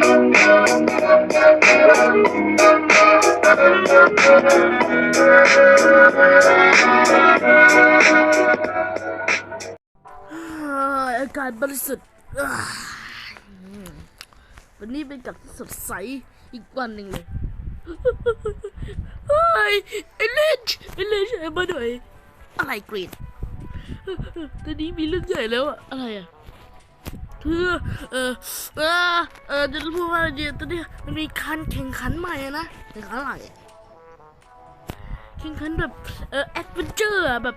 อากาศบริสุทธิ์วันนี้เป็นกับที่สดใสอีกวันหนึ่งเลยเฮ้ยไอ้เลนไอ้เลนไอ้มาหน่อยอะไรกรีนตอนนี้มีเรื่องใหญ่แล้วอะอะไรอะ คือเออเออเออจะพูดว่าเดี๋ยวตอนนี้มันมีการแข่งขันใหม่อะนะแข่งขันอะไรแข่งขันแบบเออแอดเวนเจอร์แบบ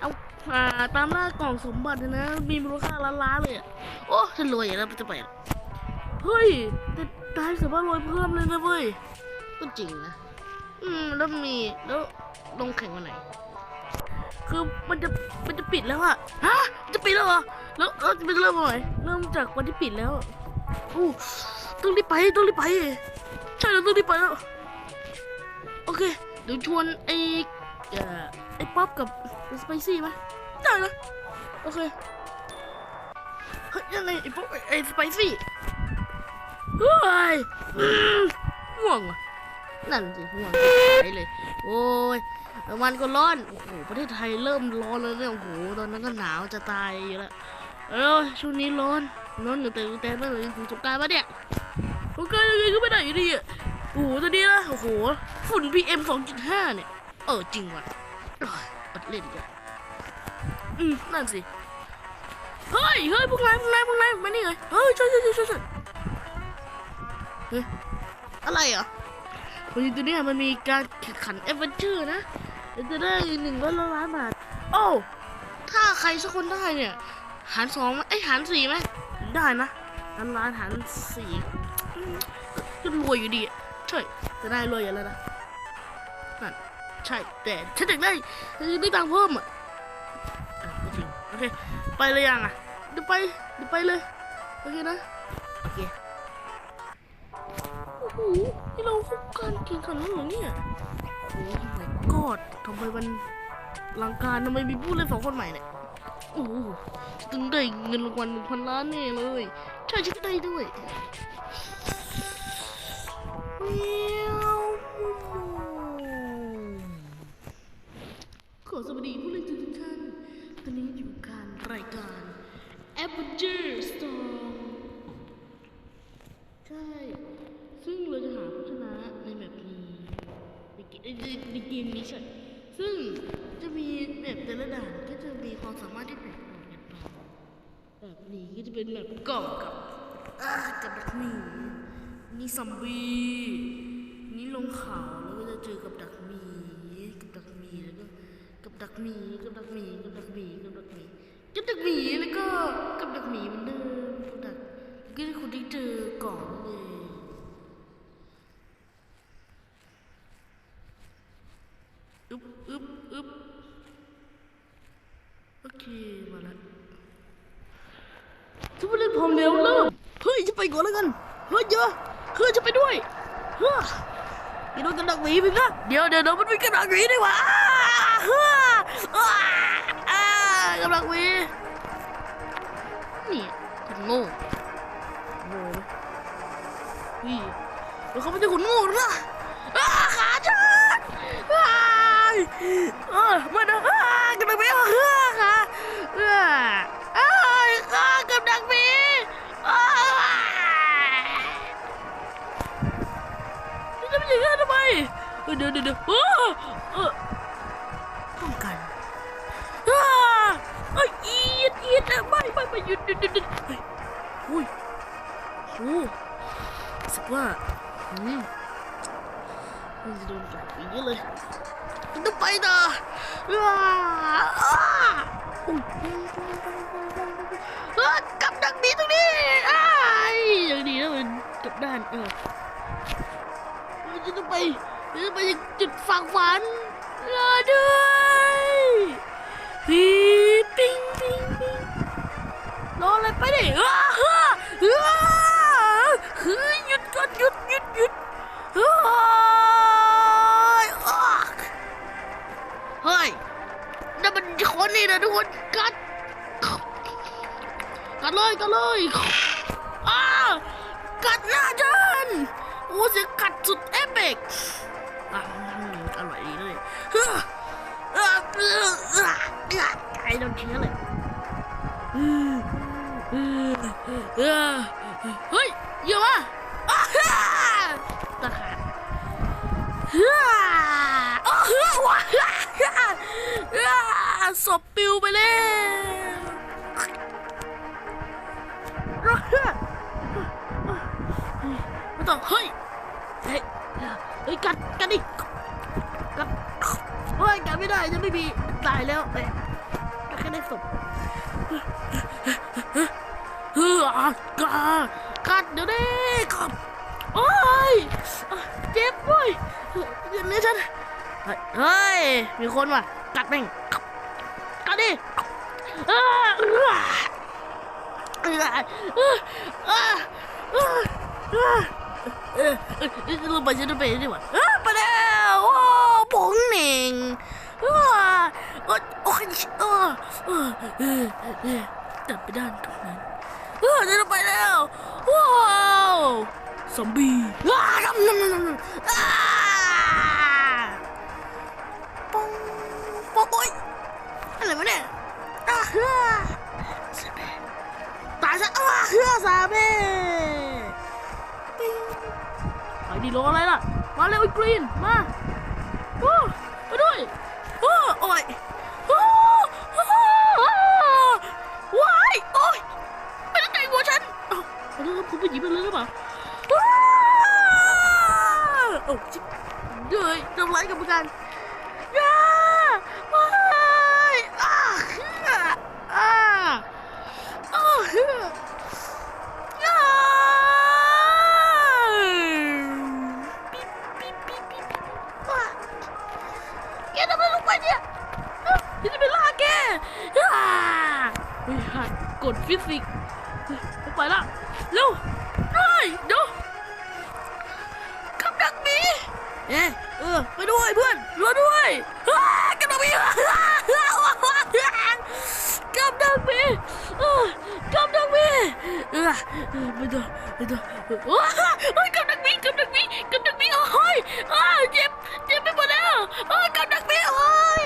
เอาอ่าตามล่ากล่องสมบัตินะมีมูลค่าล้านล้านๆเลยอะโอ้ฉันรวยแล้วจะไปเฮ้ยแต่ได้สามารถรวยเพิ่มเลยนะเว้ยก็จริงนะอืมแล้วมีแล้วลงแข่งวันไหน คือมันจะมันจะปิดแล้วอะฮะจะปิดแล้วเหรอแล้วเราจะไปเริ่มวันไหนเริ่มจากวันที่ปิดแล้วอะอู้ต้องรีบไปต้องรีบไปใช่เราต้องรีบไปแล้วโอเคเดี๋ยวชวนไอ้อไอ้ป๊อปกับสไปซี่ไหมได้นะโอเคเฮ้ยยังไงไอ้ป๊อปไอ้สไปซี่เฮ้ยอืมง่วงอะนั่นสิง่วงไปเลยโอ้ย วันก็ร้อน โอ้โห ประเทศไทยเริ่มร้อนแล้วเนี่ย โอ้โห ตอนนั้นก็หนาวจะตายอยู่แล้ว เออ ช่วงนี้ร้อน ร้อนหนือแต่แต่เมื่อไหร่ถึงสงการปะเนี่ยสงกรารยังไงก็ไม่ได้อยู่ดีอะโอ้โห ตอนนี้นะ โอ้โห ฝุ่น PM 2.5 เนี่ย เออ จริงว่ะอดเล่นกแล้วอืม นั่นสิ เฮ้ย เฮ้ย พวกนาย พวกนาย พวกนาย มานี่เลย เฮ้ย ช่วยช่วยช่วยช่วยเฮ้ยอะไรอะวันนี้ตัวเนี้ยมันมีการแข่งขันเอเวนเจอร์นะ เดี๋ยวจะได้หนึ่งร้อยล้านบาท โอ้ ถ้าใครสักคนได้เนี่ย หารสองไหมไอหารสี่ไหม ได้นะล้านล้านหารสี่ก็รวยอยู่ดีใช่จะได้รวยอย่างแล้วนะนั่นใช่ แต่ฉันอยากได้ได้ตังค์เพิ่มอะอะก็จริงโอเค ไปเลยยังอะเดี๋ยวไปเดี๋ยวไปเลย โอเคนะ โอเคโอ้โหนี่เราเข้าการแข่งขันแล้วเหรอเนี่ยโอ้ my god ทำไมมันลังการทำไมมีผู้เล่นสองคนใหม่เนี่ยโอ้ต้องได้เงินรางวัลหนึ่งพันล้านแน่เลยใช่ฉันก็ได้ด้วยเมียวขอสวัสดีผู้เล่นทุกท่านตอนนี้อยู่การรายการ Avenger Storm ใช่ ซึ่งเราจะหาผู้ชนะในแบบนี้ ในเกมในในเกมนี้ใช่ซึ่งจะมีแบบแต่ละด่านก็จะมีความสามารถที่แตกต่างกันไปแบบนี้ก็จะเป็นแบบกล่องกับอ่ากับดักหมีนี่ซอมบี้นี่ลงเขาแล้วก็จะเจอกับดักหมีกับดักหมีแล้วก็กับดักหมีกับดักหมีกับดักหมีกับดักหมีกับดักหมีแล้วก็กับดักหมีเหมือนเดิมกับดักก็จะคุณได้เจอกล่องนั่นเอง อึ๊บอึ๊บอึ๊บโอเค มาแล้วทุกคนเล่นพร้อมแล้วเริ่ม เฮ้ย จะไป ก่อนแล้วกันเฮ้ยเยอะเฮ้ยจะไปด้วยเฮ้ยอย่าโดนกระดักหมีไปนะเดี๋ยวเดี๋ยวเดี๋ยวมันมีกระดักหมีด้วยวะเฮ้ยอ้ากระดักหมีนี่คนโง่โง่ไหมเฮ้ยเดี๋ยวเขาไม่ใช่คนโง่หรอกนะขาฉันอ้ายเเออเดี๋ยวเดี๋ยวเดี๋ยวเออเออป้องกันอ้าเอ้ยอีดอีดอะไม่ไม่ไม่หยุดหยุดหยุดหยุดเฮ้ยอุ้ยโอ้รู้สึกว่าอืมมันจะโดนกัดอย่างนี้เลยต้องไปต่ออ้าอ้าอุ้ยอ้ากับดักบีตรงนี้อ้ายอย่างดีนะมันกลับด้านเออมันจะต้องไป มันจะไปยังจุดฝั่งฝันรอด้วยปีปิ้งปิ้งปิ้งรออะไรไปดิอ้าอ้าอ้าเฮ้ยหยุดก่อนหยุดหยุดหยุดเฮ้ยอ๊อกเฮ้ยนั่นมันคนนี่นะทุกคนกัดกัดเลยกัดเลยอ้ากัดหน้าฉัอ้เสียงกัดสุดเอฟเฟกต์ อร่อยดีเลยไก่โดนเชื้อเลยเฮ้ยเยอะมาตะขาดศพปิวไปเลย ไม่ได้ยังไม่มีตายแล้วแม่แค่ได้ศพเฮ้อกากัดเดี๋ยวนี้ครับโอ้ยเจ็บด้ยเดี๋ยวนี้ฉันเฮ้ยมีคนว่ะกัดแม่งกัดดิเออไปฉันจะอปดีกว่าไปแล้วโอ้ผงหนิง โอ้โอ้ยเออเออเออเออตัดไปด้านตรงนั้นเออฉันจะไปแล้วว้าวซอมบี้ว้าวน้ำน้ำน้ำน้ำ Kanka buradan อเออไม่ต้องไม่ต้องว้าเฮ้ยกับดักหมีกับดักหมีกับดักหมีโอ้ยอ้าเจ็บเจ็บไปหมดแล้วโอ้ยกับดักหมีโอ้ย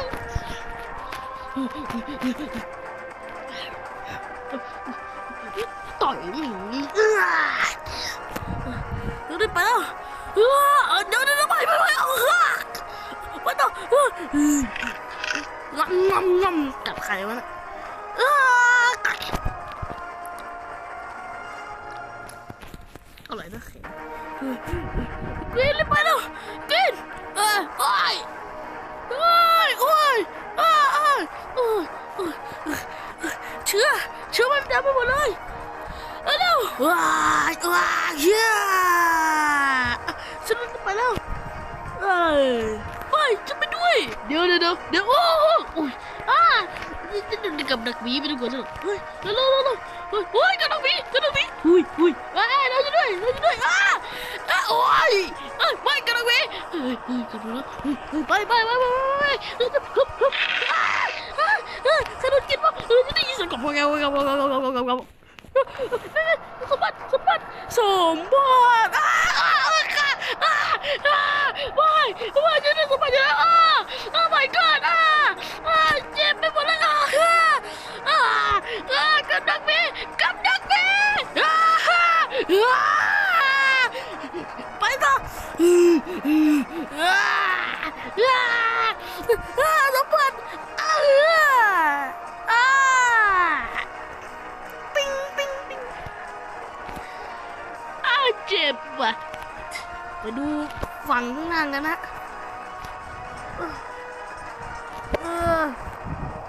ต่อยหมีเออดี๋ยวได้ไปแล้วเออเดี๋ยวเดี๋ยวไปไปไปเอาเออไม่ต้องอองำงำงำกัดใครวะเนี่ย อะไรนะแข็งเออกรีนรีบไปแล้วกรีนเออโอ้ยโอ้ยโอ้ยโอ้ยโอ้ยโอ้ยเชื้อเชื้อมันดำไปหมดเลยเอาเร็วว้ายว้ายเย้ฉันจะไปแล้วเอ้ยไปจะไปด้วย เดี๋ยวเดี๋ยวเดี๋ยวโอ้ย Sombong. Ah! ฝั่งข้างล่างกันนะเออ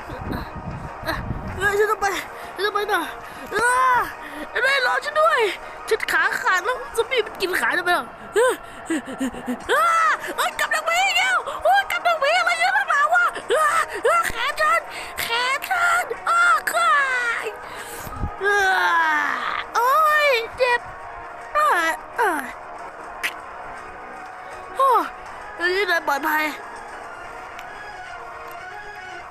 เออเออฉันต้องไปฉันต้องไปหน่อยเออได้รอฉันด้วยฉันขาขาดแล้วสมีมันกินขาทำไหมล่ะเออเออเอ้กำลังมีอีกแล้ยโอ้ยกำลังมีอะไรเยอะมากมาวะ ที่นายปลอดภัย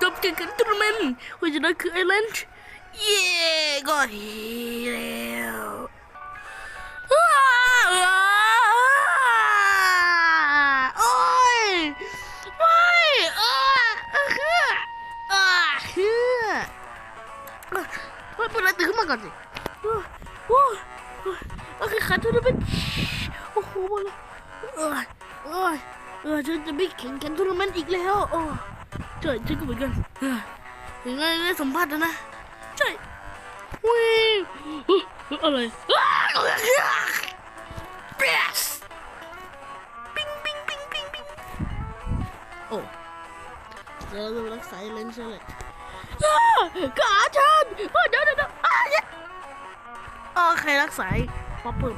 จบการแข่งขันทัวร์นาเมนต์ผู้ชนะคือไอร์แลนด์เย่ก็ฮีแล้วโอ้ยไม่โออเออโออเออเป็นอะไรตื่นขึ้นมาก่อนสิโอ้ยโอ้ยโอเคขันทัวร์นาเมนต์โอ้โหมาแล้วโอ้ยโอ้ย เออฉันจะไม่แข่งขันทัวร์นาเมนต์อีกแล้วโอ้ใช่ฉันก็เหมือนกันเออยังไงได้สัมภาษณ์แล้วนะใช่วิ่งอะไรปิ้งปิ้งปิ้งปิ้งปิ้งโอ้เดี๋ยวเราจะไปรักษาเลนส์เลยอ้าขาฉันเดี๋ยวเดี๋ยวเดี๋ยวโอเครักษาป๊อปเพิ่ม